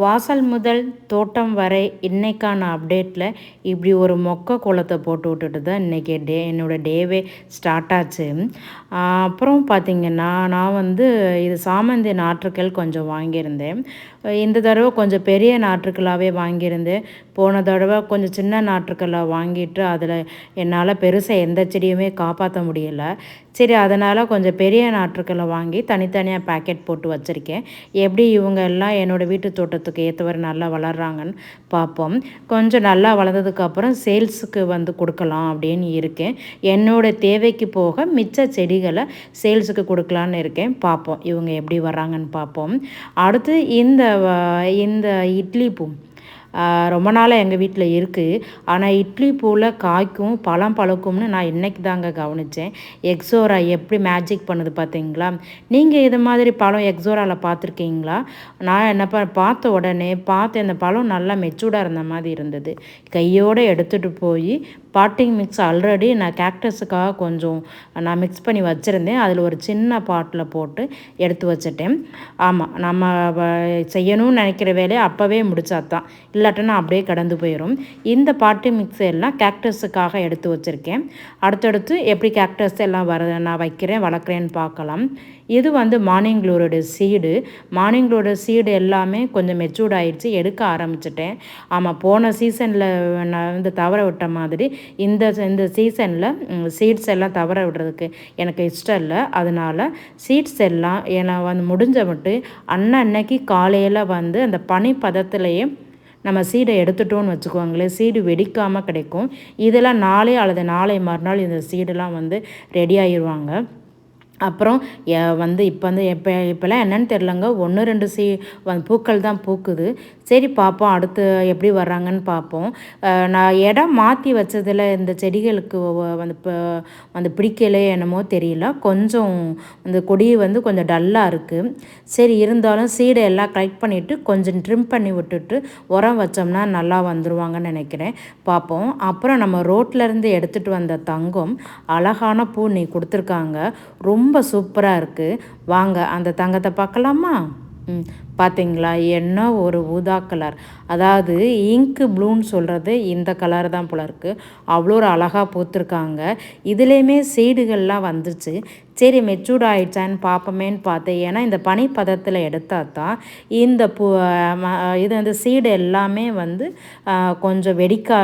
வாசல் முதல் தோட்டம் வரை இன்றைக்கான அப்டேட்டில் இப்படி ஒரு மொக்க குளத்தை போட்டு விட்டுட்டு தான் இன்றைக்கி டே என்னோடய டேவே ஸ்டார்ட் ஆச்சு. அப்புறம் பார்த்திங்கன்னா நான் வந்து இது சாமந்தி நாற்றுக்கள் கொஞ்சம் வாங்கியிருந்தேன். இந்த தடவை கொஞ்சம் பெரிய நாற்றுக்களாகவே வாங்கியிருந்தேன் போன தடவை கொஞ்சம் சின்ன நாற்றுக்களாக வாங்கிட்டு அதில் என்னால் பெருசாக எந்த செடியுமே காப்பாற்ற முடியலை. சரி அதனால் கொஞ்சம் பெரிய நாற்றுக்களை வாங்கி தனித்தனியாக பேக்கெட் போட்டு வச்சுருக்கேன். எப்படி இவங்க எல்லாம் என்னோடய வீட்டு தோட்டத்துக்கு ஏற்றவர் நல்லா வளர்கிறாங்கன்னு பார்ப்போம். கொஞ்சம் நல்லா வளர்ந்ததுக்கப்புறம் சேல்ஸுக்கு வந்து கொடுக்கலாம் அப்படின்னு இருக்கேன். என்னோடய தேவைக்கு போக மிச்ச செடிகளை சேல்ஸுக்கு கொடுக்கலான்னு இருக்கேன். பார்ப்போம் இவங்க எப்படி வர்றாங்கன்னு பார்ப்போம். அடுத்து இந்த இந்த இட்லி பூ. ரொம்ப நாளாக எங்கள் வீட்டில் இருக்குது ஆனால் இட்லி பூவில் காய்க்கும் பழம் பழுக்கும்னு நான் இன்றைக்கி தாங்க கவனித்தேன் எக்ஸோரா எப்படி மேஜிக் பண்ணுது பார்த்தீங்களா நீங்கள் இது மாதிரி பழம் எக்ஸோராவில் பார்த்துருக்கீங்களா நான் என்ன பார்த்த உடனே பார்த்து அந்த பழம் நல்லா மெச்சூர்டாக இருந்த மாதிரி இருந்தது. கையோடு எடுத்துகிட்டு போய் பாட்டிங் மிக்ஸ் ஆல்ரெடி நான் கேக்டஸுக்காக கொஞ்சம் நான் மிக்ஸ் பண்ணி வச்சுருந்தேன். அதில் ஒரு சின்ன பாட்டில் போட்டு எடுத்து வச்சுட்டேன். ஆமாம் நம்ம செய்யணும்னு நினைக்கிற வேலையை அப்போவே முடிச்சாதான் இல்லாட்டினா அப்படியே கடந்து போயிடும் இந்த பாட்டிங் மிக்ஸ் எல்லாம் கேக்டஸுக்காக எடுத்து வச்சுருக்கேன். அடுத்தடுத்து எப்படி கேக்டஸ் எல்லாம் வர நான் வைக்கிறேன் வளர்க்குறேன்னு பார்க்கலாம். இது வந்து மார்னிங் க்ளோரோட சீடு மார்னிங் க்ளோரோட சீடு எல்லாமே கொஞ்சம் மெச்சூர்ட் ஆகிடுச்சு எடுக்க ஆரம்பிச்சிட்டேன். ஆமாம் போன சீசனில் நான் வந்து தவற விட்ட மாதிரி இந்த இந்த சீசனில் சீட்ஸ் எல்லாம் தவற விடுறதுக்கு எனக்கு இஷ்டம் இல்லை. அதனால் சீட்ஸ் எல்லாம் ஏன்னா வந்து முடிஞ்ச மட்டும் அண்ணன் அன்னைக்கு காலையில் வந்து அந்த பனி பதத்துலேயே நம்ம சீடை எடுத்துட்டோன்னு வச்சுக்கோங்களேன். சீடு வெடிக்காமல் கிடைக்கும். இதெல்லாம் நாளை அல்லது நாளை மறுநாள் இந்த சீடெல்லாம் வந்து ரெடி ஆயிடுவாங்க அப்புறம் வந்து இப்போ வந்து இப்போ இப்போல்லாம் என்னென்னு தெரிலங்க ஒன்று ரெண்டு சீ பூக்கள் தான் பூக்குது. சரி பார்ப்போம் அடுத்து எப்படி வர்றாங்கன்னு பார்ப்போம் நான் இடம் மாற்றி வச்சதில் இந்த செடிகளுக்கு வந்து இப்போ வந்து பிடிக்கலே என்னமோ தெரியல. கொஞ்சம் இந்த கொடி வந்து கொஞ்சம் டல்லாக இருக்குது சரி இருந்தாலும் சீடை எல்லாம் கலெக்ட் பண்ணிவிட்டு கொஞ்சம் ட்ரிம் பண்ணி விட்டுட்டு உரம் வச்சோம்னா நல்லா வந்துடுவாங்கன்னு நினைக்கிறேன். பார்ப்போம் அப்புறம் நம்ம ரோட்லேருந்து எடுத்துகிட்டு வந்த தங்கம் அழகான பூ நீ கொடுத்துருக்காங்க. ரொம்ப ரொம்ப சூப்பராக இருக்குது வாங்க அந்த தங்கத்தை பார்க்கலாமா? ம். பார்த்தீங்களா என்ன ஒரு ஊதா கலர். அதாவது இங்கு ப்ளூன்னு சொல்கிறது இந்த கலர் தான் போல இருக்குது அவ்வளோ ஒரு அழகாக பூத்துருக்காங்க. இதுலேயுமே சீடுகள்லாம் வந்துச்சு. சரி மெச்சூர்ட் ஆகிடுச்சான்னு பார்ப்போமேன்னு பார்த்தேன். ஏன்னா இந்த பனிப்பதத்தில் எடுத்தால் தான் இந்த பூ இது வந்து சீடு எல்லாமே வந்து கொஞ்சம் வெடிக்கா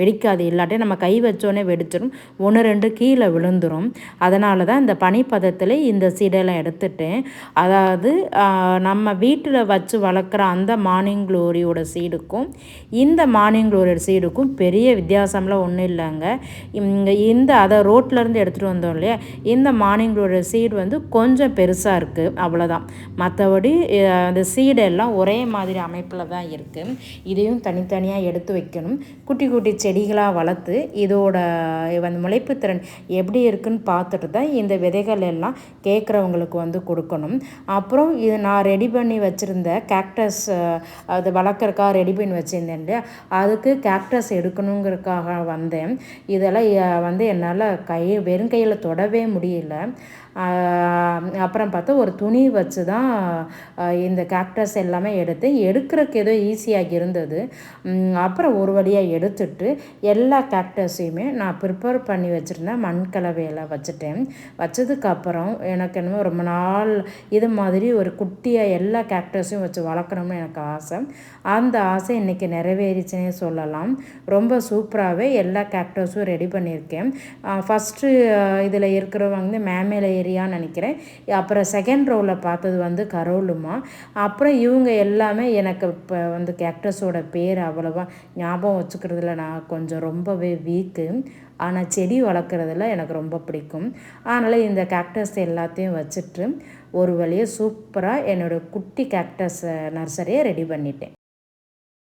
வெடிக்காது. இல்லாட்டி நம்ம கை வச்சோடனே வெடிச்சிடும் ஒன்று ரெண்டு கீழே விழுந்துடும் அதனால தான் இந்த பனிப்பதத்தில் இந்த சீடெல்லாம் எடுத்துட்டேன். அதாவது நம்ம வீட்டில் வச்சு வளர்க்குற அந்த மார்னிங் க்ளோரியோட சீடுக்கும் இந்த மார்னிங் க்ளோரியோட சீடுக்கும் பெரிய வித்தியாசம்லாம் ஒன்றும் இல்லைங்க. இந்த அதை ரோட்லேருந்து எடுத்துகிட்டு வந்தோம் இல்லையா? இந்த மார்னிங் க்ளோரியோட சீடு வந்து கொஞ்சம் பெருசாக இருக்குது அவ்வளோதான் மற்றபடி அந்த சீடெல்லாம் ஒரே மாதிரி அமைப்பில் தான் இருக்குது இதையும் தனித்தனியாக எடுத்து வைக்கணும். குட்டி குட்டி செடிகளாக வளர்த்து இதோட வந்து முளைப்பு திறன் எப்படி இருக்குன்னு பார்த்துட்டு தான் இந்த விதைகள் எல்லாம் கேட்குறவங்களுக்கு வந்து கொடுக்கணும். அப்புறம் இது நான் ரெடி பண்ணி வச்சுருந்த கேக்டஸ் அது வளர்க்குறக்காக ரெடி பண்ணி வச்சுருந்தேன் அதுக்கு கேக்டஸ் எடுக்கணுங்கிறதுக்காக வந்தேன். இதெல்லாம் வந்து என்னால் கை வெறும் கையில் தொடவே முடியல. அப்புறம் பார்த்தா ஒரு துணி வச்சு தான் இந்த கேக்டஸ் எல்லாமே எடுத்து எடுக்கிறதுக்கு ஏதோ ஈஸியாக இருந்தது. அப்புறம் ஒரு வழியாக எடுத்துட்டு எல்லா கேக்டஸையுமே நான் ப்ரிப்பேர் பண்ணி வச்சுருந்தேன் மண் கலவையில் வச்சுட்டேன் வச்சதுக்கப்புறம் எனக்கு என்னமோ ரொம்ப நாள் இது மாதிரி ஒரு குட்டியாக எல்லா கேக்டஸையும் வச்சு வளர்க்கணும்னு எனக்கு ஆசை. அந்த ஆசை இன்றைக்கி நிறைவேறிச்சுன்னே சொல்லலாம். ரொம்ப சூப்பராகவே எல்லா கேக்டஸும் ரெடி பண்ணியிருக்கேன். ஃபஸ்ட்டு இதில் இருக்கிறவங்க வந்து மேமேல ஏரியான்னு நினைக்கிறேன். அப்புறம் செகண்ட் ரோவில் பார்த்தது வந்து கரோலுமா. அப்புறம் இவங்க எல்லாமே எனக்கு இப்போ வந்து கேக்டஸோட பேர் அவ்வளோவா ஞாபகம் வச்சுக்கிறதுல நான் கொஞ்சம் ரொம்பவே வீக்கு ஆனால் செடி வளர்க்குறதுல எனக்கு ரொம்ப பிடிக்கும். அதனால் இந்த கேக்டஸ் எல்லாத்தையும் வச்சுட்டு ஒரு வழியாக சூப்பராக என்னோடய குட்டி கேக்டஸ் நர்சரியை ரெடி பண்ணிட்டேன்.